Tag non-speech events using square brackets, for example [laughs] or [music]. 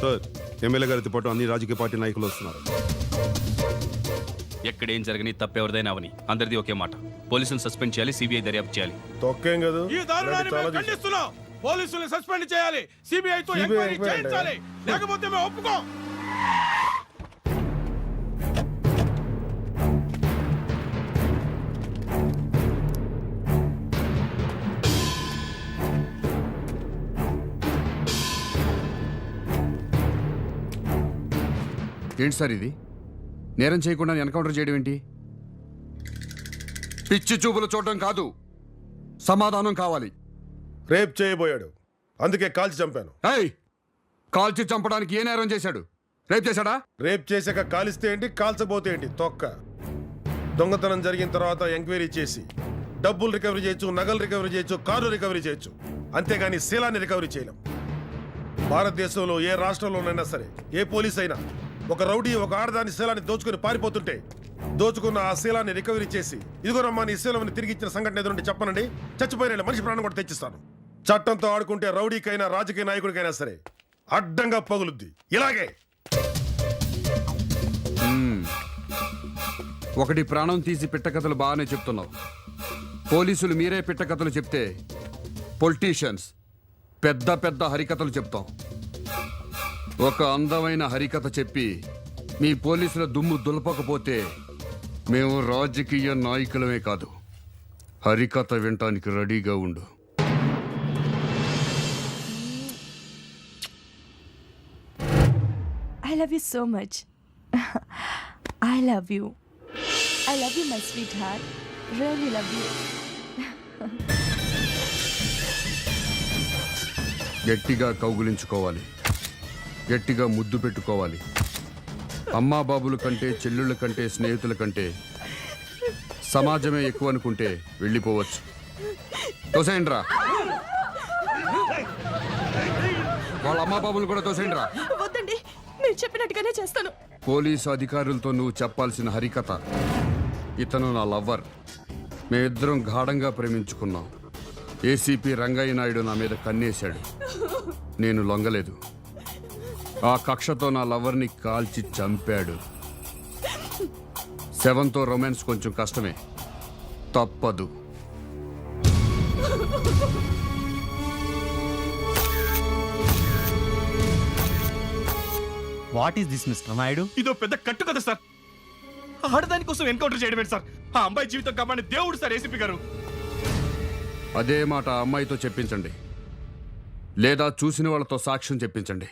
Sir MLA గారితో పాటు అన్ని రాజకీయ పార్టీ నాయకులు వస్తున్నారు. ఎక్కడేం జరగని తప్పెవరిదైనా అవని. అందరిది ఒకే మాట. పోలీసులు సస్పెండ్ చేయాలి సిబిఐ దర్యాప్తు చేయాలి. తొక్కేం కదా? ఈ దారుణాన్ని మేము. ఖండిస్తున్నాం. పోలీసులు సస్పెండ్ చేయాలి సిబిఐ తో ఎంక్వైరీ చేయించాలి. లేకపోతే మేము ఒప్పుకోం. ఏంటి సార్ ఇది? నేరం చేయకుండా ఎన్కౌంటర్ చేయడం ఏంటి? పిచ్చి చూపులు చూడడం కాదు. సమాధానం కావాలి. రేప్ చేయబోయాడు. అందుకే కాల్చి చంపాను. ఏయ్! కాల్చి చంపడానికి ఏ నేరం చేశాడు? రేపు చేశాడా? రేప్ చేశాక కాలిస్తే ఏంటి కాల్చబోతే ఏంటి? తొక్క. దొంగతనం జరిగిన తర్వాత ఎంక్వైరీ చేసి డబ్బులు రికవరీ చేయొచ్చు నగలు రికవరీ చేయొచ్చు కారు రికవరీ చేయొచ్చు. అంతేగాని శీలాన్ని రికవరీ చేయలేం. భారతదేశంలో ఏ రాష్ట్రంలోనైనా సరే ఏ పోలీస్ అయినా ఒక రౌడీ ఒక ఆడదాని శీలాన్ని దోచుకుని పారిపోతుంటే దోచుకున్న ఆ శీలాన్ని రికవరీ చేసి ఇదిగోనమ్మా నీ శీలం తిరిగి ఇచ్చిన సంఘటన ఎదురుంటే చెప్పనండి. చచ్చిపోయిన మనిషి ప్రాణం కూడా తెచ్చిస్తాను. చట్టంతో ఆడుకుంటే రౌడీకైనా రాజకీయ నాయకుడికైనా సరే అడ్డంగా పగులుద్ది. ఇలాగే. ఒకటి ప్రాణం తీసి పిట్టకథలు బాగానే చెప్తున్నావు. పోలీసులు మీరే పిట్టకథలు చెప్తే పొలిటీషియన్స్ పెద్ద పెద్ద హరికథలు చెప్తాం. ఒక అందమైన హరికథ చెప్పి మీ పోలీసుల దుమ్ము దులపకపోతే మేము రాజకీయ నాయకులమే కాదు హరికథ వినటానికి రెడీగా ఉండు I love you so much. [laughs] I love you. I love you, my sweetheart. Really love you. గట్టిగా కౌగులించుకోవాలి గట్టిగా ముద్దు పెట్టుకోవాలి. అమ్మా బాబుల కంటే చెల్లుళ్ళ కంటే స్నేహితుల కంటే సమాజమే ఎక్కువ అనుకుంటే వెళ్ళిపోవచ్చు. తోసేయండిరా. వాళ్ళ అమ్మా బాబులు కూడా తోసేయండిరా. వద్దండి మీరు చెప్పినట్టుగానే చేస్తాను. పోలీసు అధికారులతో నువ్వు చెప్పాల్సిన హరికథ. ఇతను నా లవ్వర్. మేమిద్దరం గాఢంగా ప్రేమించుకున్నాం. ఏసీపీ రంగయ్య నాయుడు నా మీద కన్నేశాడు. నేను లొంగలేదు. ఆ కక్షతో నా లవర్ని కాల్చి చంపాడు. సెవెన్తో రొమాన్స్ కొంచెం కష్టమే. తప్పదు. What is this mister Naidu ఇదో పెద్ద కట్టు కదా సార్. ఆడదాని కోసం ఎన్కౌంటర్ చేయడమే సార్. ఆ అమ్మాయి జీవితం కాపాడి దేవుడు సార్ ఏసీపీ గారు. అదే మాట ఆ అమ్మాయితో చెప్పించండి. లేదా చూసిన వాళ్ళతో సాక్ష్యం చెప్పించండి.